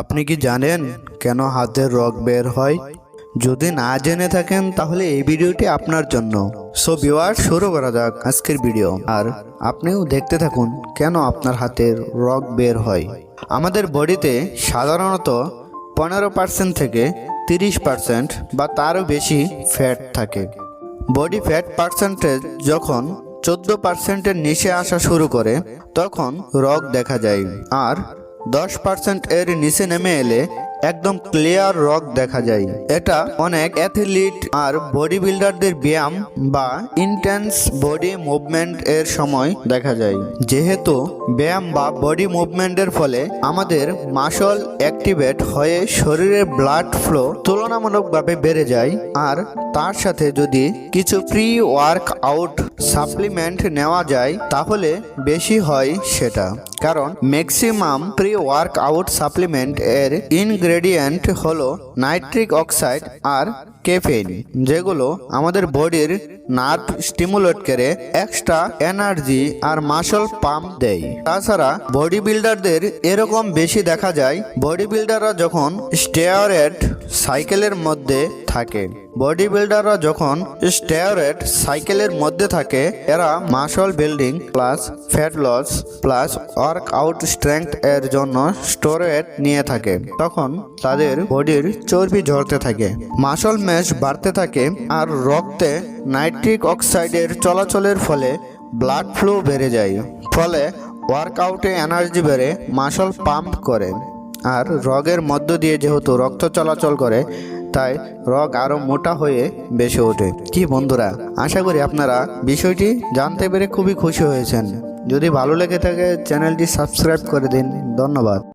আপনি কি জানেন কেন হাতের রগ বের হয়? যদি না জেনে থাকেন, তাহলে এই ভিডিওটি আপনার জন্য। সো ভিউয়ার শুরু করা যাক আজকের ভিডিও। আর আপনিও দেখতে থাকুন কেন আপনার হাতের রগ বের হয়। আমাদের বডিতে সাধারণত পনেরো পার্সেন্ট থেকে তিরিশ পার্সেন্ট বা তারও বেশি ফ্যাট থাকে। বডি ফ্যাট পার্সেন্টেজ যখন চোদ্দ পার্সেন্টের নিচে আসা শুরু করে, তখন রগ দেখা যায়। আর দশ পার্সেন্ট এর নিচে নেমে এলে একদম ক্লিয়ার রগ দেখা যায়। এটা অনেক অ্যাথলিট আর বডি বিল্ডারদের ব্যায়াম বা ইন্টেন্স বডি মুভমেন্ট এর সময় দেখা যায়। যেহেতু ব্যায়াম বা বডি মুভমেন্টের ফলে আমাদের মাসল অ্যাক্টিভেট হয়ে শরীরের ব্লাড ফ্লো তুলনামূলকভাবে বেড়ে যায়। আর তার সাথে যদি কিছু প্রি ওয়ার্ক আউট সাপ্লিমেন্ট নেওয়া যায়, তাহলে বেশি হয় সেটা। কারণ maximum pre work out supplement এর ইনগ্রেডিয়েন্ট হলো নাইট্রিক অক্সাইড আর কেফেইন যেগুলো আমাদের বডির নার্ভ স্টিমুলেট করে এক্সট্রা এনার্জি আর মাসল পাম্প দেয়। তাছাড়া বডি বিল্ডারদের এরকম বেশি দেখা যায় বডি বিল্ডাররা যখন স্টেয়ারেড সাইকেলের মধ্যে থাকে। বডি বিল্ডাররা যখন স্টেয়ারেড সাইকেলের মধ্যে থাকে, এরা muscle building plus fat loss plus workout strength এর জন্য স্টোরেট নিয়ে থাকে। তখন তাদের বডির চর্বি ঝরতে থাকে মাসল ম্যাশ বাড়তে থাকে আর রক্তে নাইট্রিক অক্সাইডের চলাচলের ফলে ব্লাড ফ্লো বেড়ে যায়। ফলে ওয়ার্কআউটে এনার্জি বেড়ে মাসল পাম্প করে। আর রগের মধ্য দিয়ে যেহেতু রক্ত চলাচল করে তাই রগ আরও মোটা হয়ে বেশি ওঠে। কি বন্ধুরা, আশা করি আপনারা বিষয়টি জানতে পেরে খুবই খুশি হয়েছেন। যদি ভালো লেগে থাকে, চ্যানেলটি সাবস্ক্রাইব করে দিন। ধন্যবাদ।